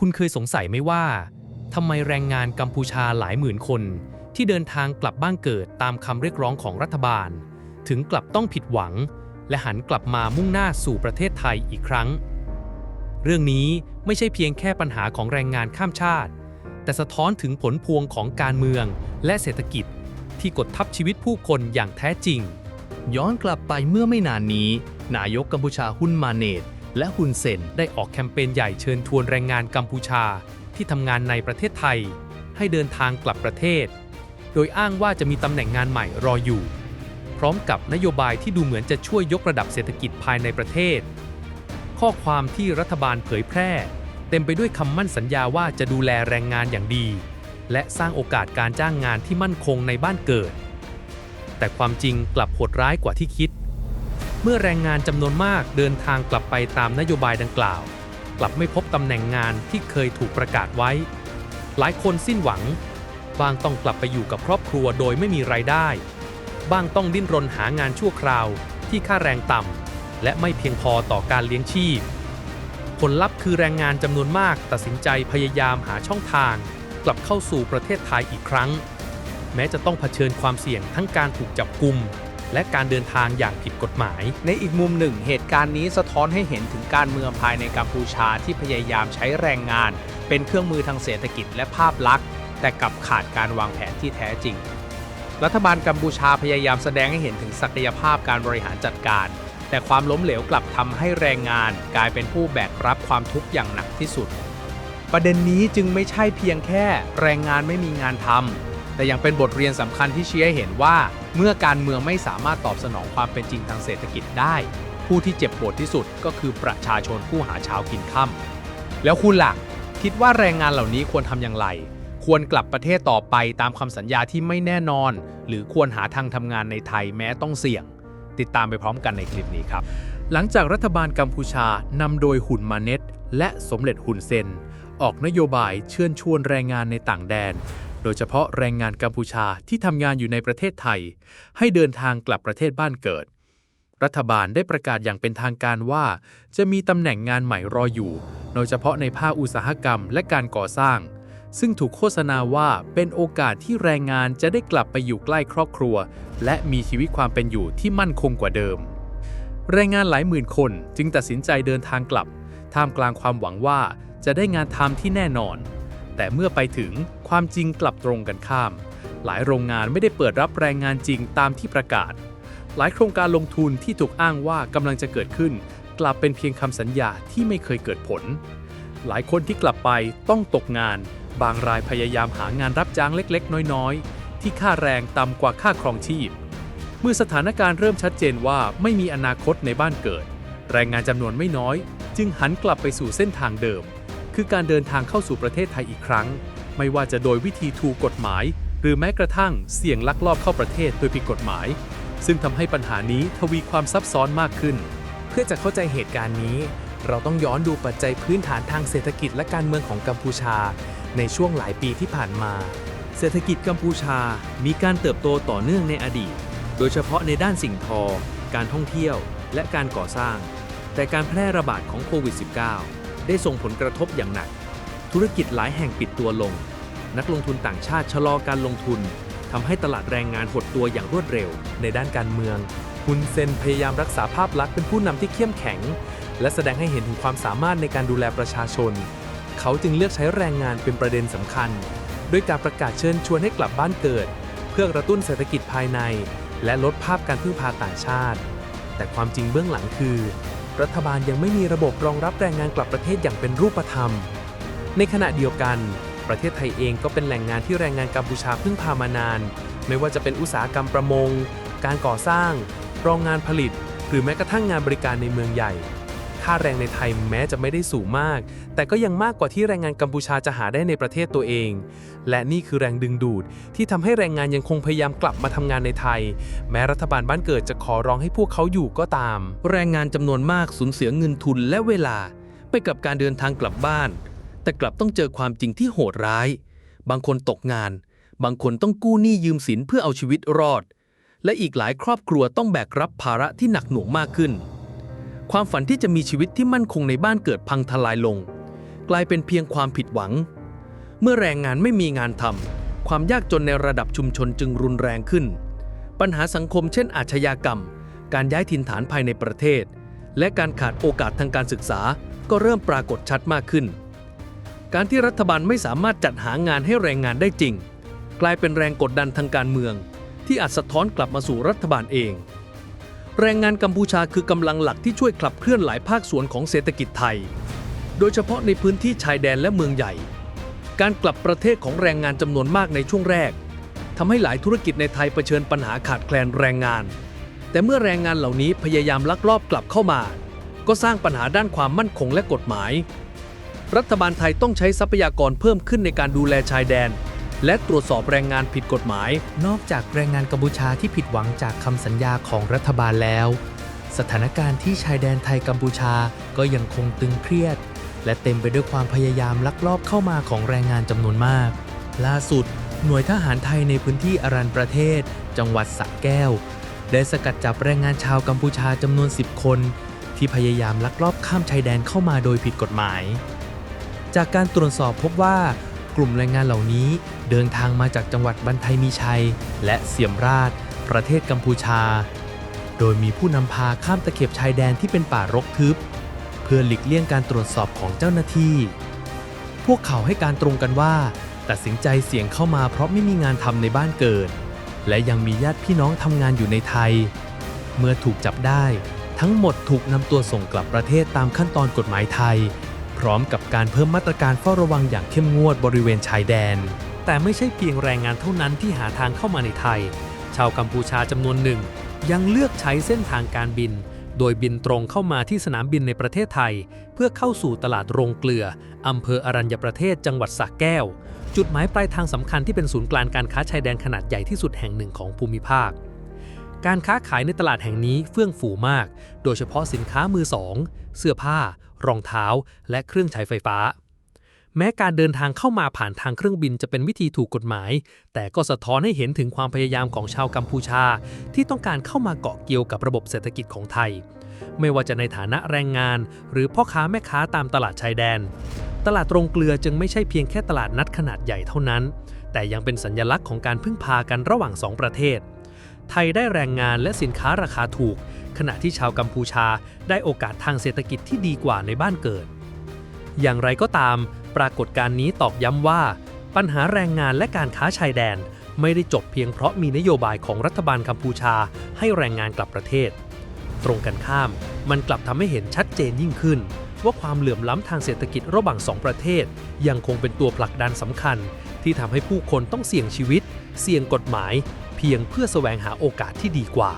คุณเคยสงสัยไหมว่าทำไมแรงงานกัมพูชาหลายหมื่นคน ที่เดินทางกลับบ้านเกิดตามคำเรียกร้องของรัฐบาล ถึงกลับต้องผิดหวัง และหันกลับมามุ่งหน้าสู่ประเทศไทยอีกครั้ง เรื่องนี้ไม่ใช่เพียงแค่ปัญหาของแรงงานข้ามชาติ แต่สะท้อนถึงผลพวงของการเมืองและเศรษฐกิจ ที่กดทับชีวิตผู้คนอย่างแท้จริง ย้อนกลับไปเมื่อไม่นานนี้ นายกกัมพูชาฮุนมาเนต และฮุนเซนได้ออกแคมเปญใหญ่เชิญชวนแรงงานกัมพูชา ที่ทำงานในประเทศไทย ให้เดินทางกลับประเทศ โดยอ้างว่าจะมีตำแหน่งงานใหม่รออยู่ พร้อมกับนโยบายที่ดูเหมือนจะช่วยยกระดับเศรษฐกิจภายในประเทศ ข้อความที่รัฐบาลเผยแพร่ เต็มไปด้วยคำมั่นสัญญาว่าจะดูแลแรงงานอย่างดี และสร้างโอกาสการจ้างงานที่มั่นคงในบ้านเกิด แต่ความจริงกลับโหดร้ายกว่าที่คิด เมื่อแรงงานจำนวนมากเดินทางกลับไปตามนโยบายดังกล่าว กลับไม่พบตำแหน่งงานที่เคยถูกประกาศไว้ หลายคนสิ้นหวัง บางต้องกลับไปอยู่กับครอบครัวโดยไม่มีไรายได้ บางต้องดิ้นรนหางานชั่วคราวที่ค่าแรงต่ำและไม่เพียงพอต่อการเลี้ยงชีพ ผลลัพธ์คือแรงงานจำนวนมากตัดสินใจพยายามหาช่องทาง กลับเข้าสู่ประเทศไทยอีกครั้ง แม้จะต้องเผชิญความเสี่ยงทั้งการถูกจับกุม และการเดินทางอย่างผิดกฎหมาย ในอีกมุมหนึ่ง เหตุการณ์นี้สะท้อนให้เห็นถึงการเมืองภายในกัมพูชาที่พยายามใช้แรงงาน เป็นเครื่องมือทางเศรษฐกิจและภาพลักษณ์ แต่กลับขาดการวางแผนที่แท้จริง รัฐบาลกัมพูชาพยายามแสดงให้เห็นถึงศักยภาพการบริหารจัดการ แต่ความล้มเหลวกลับทำให้แรงงาน กลายเป็นผู้แบกรับความทุกข์อย่างหนักที่สุด ประเด็นนี้จึงไม่ใช่เพียงแค่ แรงงานไม่มีงานทำ แต่ยังเป็นบทเรียนสำคัญที่ชี้ให้เห็นว่า เมื่อการเมืองไม่สามารถตอบสนองความเป็นจริงทางเศรษฐกิจได้ ผู้ที่เจ็บปวดที่สุดก็คือประชาชนผู้หาเช้ากินค่ำแล้วคุณล่ะคิดว่าแรงงานเหล่านี้ควรทำอย่างไร ควรกลับประเทศต่อไปตามคำสัญญาที่ไม่แน่นอน หรือควรหาทางทำงานในไทยแม้ต้องเสี่ยง ติดตามไปพร้อมกันในคลิปนี้ครับ หลังจากรัฐบาลกัมพูชานำโดยหุ่นมาเน็ตและสมเด็จหุ่นเซนออกนโยบายเชิญชวนแรงงานในต่างแดน ดยเฉพาะแรงงานกัมพูชาที่ทำงานอยู่ในประเทศไทย ให้เดินทางกลับประเทศบ้านเกิด รัฐบาลได้ประกาศอย่างเป็นทางการว่า จะมีตำแหน่งงานใหม่รออยู่ โดยเฉพาะในภาคอุตสาหกรรมและการก่อสร้าง ซึ่งถูกโฆษณาว่าเป็นโอกาสที่แรงงานจะได้กลับไปอยู่ใกล้ครอบครัว และมีชีวิตความเป็นอยู่ที่มั่นคงกว่าเดิม แรงงานหลายหมื่นคนจึงตัดสินใจเดินทางกลับ ท่ามกลางความหวังว่าจะได้งานทำที่แน่นอน แต่เมื่อไปถึงความจริงกลับตรงกันข้าม หลายโรงงานไม่ได้เปิดรับแรงงานจริงตามที่ประกาศ หลายโครงการลงทุนที่ถูกอ้างว่ากำลังจะเกิดขึ้น กลับเป็นเพียงคำสัญญาที่ไม่เคยเกิดผล หลายคนที่กลับไปต้องตกงาน บางรายพยายามหางานรับจ้างเล็กๆ น้อยๆ ที่ค่าแรงต่ำกว่าค่าครองชีพ เมื่อสถานการณ์เริ่มชัดเจนว่าไม่มีอนาคตในบ้านเกิด แรงงานจำนวนไม่น้อย จึงหันกลับไปสู่เส้นทางเดิม คือการเดินทางเข้าสู่ประเทศไทยอีกครั้ง ไม่ว่าจะโดยวิธีถูกกฎหมาย หรือแม้กระทั่งเสี่ยงลักลอบเข้าประเทศโดยผิดกฎหมาย ซึ่งทำให้ปัญหานี้ทวีความซับซ้อนมากขึ้น เพื่อจะเข้าใจเหตุการณ์นี้ เราต้องย้อนดูปัจจัยพื้นฐานทางเศรษฐกิจและการเมืองของกัมพูชา ในช่วงหลายปีที่ผ่านมา เศรษฐกิจกัมพูชา มีการเติบโตต่อเนื่องในอดีต โดยเฉพาะในด้านสิ่งทอ การท่องเที่ยว และการก่อสร้าง แต่การแพร่ระบาดของโควิด -19 ได้ส่งผลกระทบอย่างหนัก ธุรกิจหลายแห่งปิดตัวลง นักลงทุนต่างชาติชะลอการลงทุนทำให้ตลาดแรงงานหดตัวอย่างรวดเร็ว ในด้านการเมืองฮุนเซนพยายามรักษาภาพลักษณ์เป็นผู้นำที่เข้มแข็ง และแสดงให้เห็นถึงความสามารถในการดูแลประชาชน เขาจึงเลือกใช้แรงงานเป็นประเด็นสำคัญ ด้วยการประกาศเชิญชวนให้กลับบ้านเกิด เพื่อกระตุ้นเศรษฐกิจภายใน และลดภาพการพึ่งพาต่างชาติ แต่ความจริงเบื้องหลังคือ รัฐบาลยังไม่มีระบบรองรับแรงงานกลับประเทศอย่างเป็นรูปธรรม ในขณะเดียวกัน ประเทศไทยเองก็เป็นแหล่งงานที่แรงงานกัมพูชาพึ่งพามานาน ไม่ว่าจะเป็นอุตสาหกรรมประมง การก่อสร้าง โรงงานผลิต หรือแม้กระทั่งงานบริการในเมืองใหญ่ ค่าแรงในไทยแม้จะไม่ได้สูงมาก แต่ก็ยังมากกว่าที่แรงงานกัมพูชาจะหาได้ในประเทศตัวเอง และนี่คือแรงดึงดูด ที่ทำให้แรงงานยังคงพยายามกลับมาทำงานในไทย แม้รัฐบาลบ้านเกิดจะขอร้องให้พวกเขาอยู่ก็ตาม แรงงานจำนวนมากสูญเสียเงินทุนและเวลา ไปกับการเดินทางกลับบ้าน แต่กลับต้องเจอความจริงที่โหดร้าย บางคนตกงาน บางคนต้องกู้หนี้ยืมสินเพื่อเอาชีวิตรอด และอีกหลายครอบครัวต้องแบกรับภาระที่หนักหน่วงมากขึ้น ความฝันที่จะมีชีวิตที่มั่นคงในบ้านเกิดพังทลายลง กลายเป็นเพียงความผิดหวัง เมื่อแรงงานไม่มีงานทำความยากจนในระดับชุมชนจึงรุนแรงขึ้น ปัญหาสังคมเช่นอาชญากรรม การย้ายถิ่นฐานภายในประเทศ และการขาดโอกาสทางการศึกษาก็เริ่มปรากฏชัดมากขึ้น การที่รัฐบาลไม่สามารถจัดหางานให้แรงงานได้จริง กลายเป็นแรงกดดันทางการเมือง ที่อาจสะท้อนกลับมาสู่รัฐบาลเอง แรงงานกัมพูชาคือกำลังหลักที่ช่วยขับเคลื่อนหลายภาคส่วนของเศรษฐกิจไทย โดยเฉพาะในพื้นที่ชายแดนและเมืองใหญ่ การกลับประเทศของแรงงานจำนวนมากในช่วงแรกทำให้หลายธุรกิจในไทยเผชิญปัญหาขาดแคลนแรงงาน แต่เมื่อแรงงานเหล่านี้พยายามลักลอบกลับเข้ามา ก็สร้างปัญหาด้านความมั่นคงและกฎหมาย รัฐบาลไทยต้องใช้ทรัพยากรเพิ่มขึ้นในการดูแลชายแดน และตรวจสอบแรงงานผิดกฎหมาย นอกจากแรงงานกัมพูชาที่ผิดหวังจากคำสัญญาของรัฐบาลแล้ว สถานการณ์ที่ชายแดนไทยกัมพูชาก็ยังคงตึงเครียด และเต็มไปด้วยความพยายามลักลอบเข้ามาของแรงงานจำนวนมาก ล่าสุด หน่วยทหารไทยในพื้นที่อรัญประเทศ จังหวัดสระแก้ว ได้สกัดจับแรงงานชาวกัมพูชาจำนวน 10 คน ที่พยายามลักลอบข้ามชายแดนเข้ามาโดยผิดกฎหมาย จากการตรวจสอบพบว่า กลุ่มแรงงานเหล่านี้เดินทางมาจากจังหวัดบันไทมีชัย และเสียมราช ประเทศกัมพูชา โดยมีผู้นำพาข้ามตะเข็บชายแดนที่เป็นป่ารกทึบ เพื่อหลีกเลี่ยงการตรวจสอบของเจ้าหน้าที่ พวกเขาให้การตรงกันว่า ตัดสินใจเสี่ยงเข้ามาเพราะไม่มีงานทำในบ้านเกิด และยังมีญาติพี่น้องทำงานอยู่ในไทย เมื่อถูกจับได้ ทั้งหมดถูกนำตัวส่งกลับประเทศตามขั้นตอนกฎหมายไทย พร้อมกับการเพิ่มมาตรการเฝ้าระวังอย่างเข้มงวดบริเวณชายแดน แต่ไม่ใช่เพียงแรงงานเท่านั้นที่หาทางเข้ามาในไทย ชาวกัมพูชาจำนวนหนึ่ง ยังเลือกใช้เส้นทางการบิน โดยบินตรงเข้ามาที่สนามบินในประเทศไทย เพื่อเข้าสู่ตลาดโรงเกลืออำเภออรัญญประเทศจังหวัดสระแก้ว จุดหมายปลายทางสำคัญที่เป็นศูนย์กลางการค้าชายแดนขนาดใหญ่ที่สุดแห่งหนึ่งของภูมิภาคการค้าขายในตลาดแห่งนี้เฟื่องฟูมาก โดยเฉพาะสินค้ามือสอง เสื้อผ้า รองเท้า และเครื่องใช้ไฟฟ้า แม้การเดินทางเข้ามาผ่านทางเครื่องบินจะเป็นวิธีถูกกฎหมาย แต่ก็สะท้อนให้เห็นถึงความพยายามของชาวกัมพูชา ที่ต้องการเข้ามาเกาะเกี่ยวกับระบบเศรษฐกิจของไทย ไม่ว่าจะในฐานะแรงงาน หรือพ่อค้าแม่ค้าตามตลาดชายแดน ตลาดตรงเกลือจึงไม่ใช่เพียงแค่ตลาดนัดขนาดใหญ่เท่านั้น แต่ยังเป็นสัญลักษณ์ของการพึ่งพากันระหว่างสองประเทศไทยได้แรงงานและสินค้าราคาถูก ขณะที่ชาวกัมพูชาได้โอกาสทางเศรษฐกิจที่ดีกว่าในบ้านเกิด อย่างไรก็ตาม ปรากฏการณ์นี้ตอกย้ำว่า ปัญหาแรงงานและการค้าชายแดนไม่ได้จบเพียงเพราะมีนโยบายของรัฐบาลกัมพูชาให้แรงงานกลับประเทศ ตรงกันข้าม มันกลับทำให้เห็นชัดเจนยิ่งขึ้น ว่าความเหลื่อมล้ำทางเศรษฐกิจระหว่างสองประเทศ ยังคงเป็นตัวผลักดันสำคัญ ที่ทำให้ผู้คนต้องเสี่ยงชีวิต เสี่ยงกฎหมาย เพียงเพื่อแสวงหาโอกาสที่ดีกว่า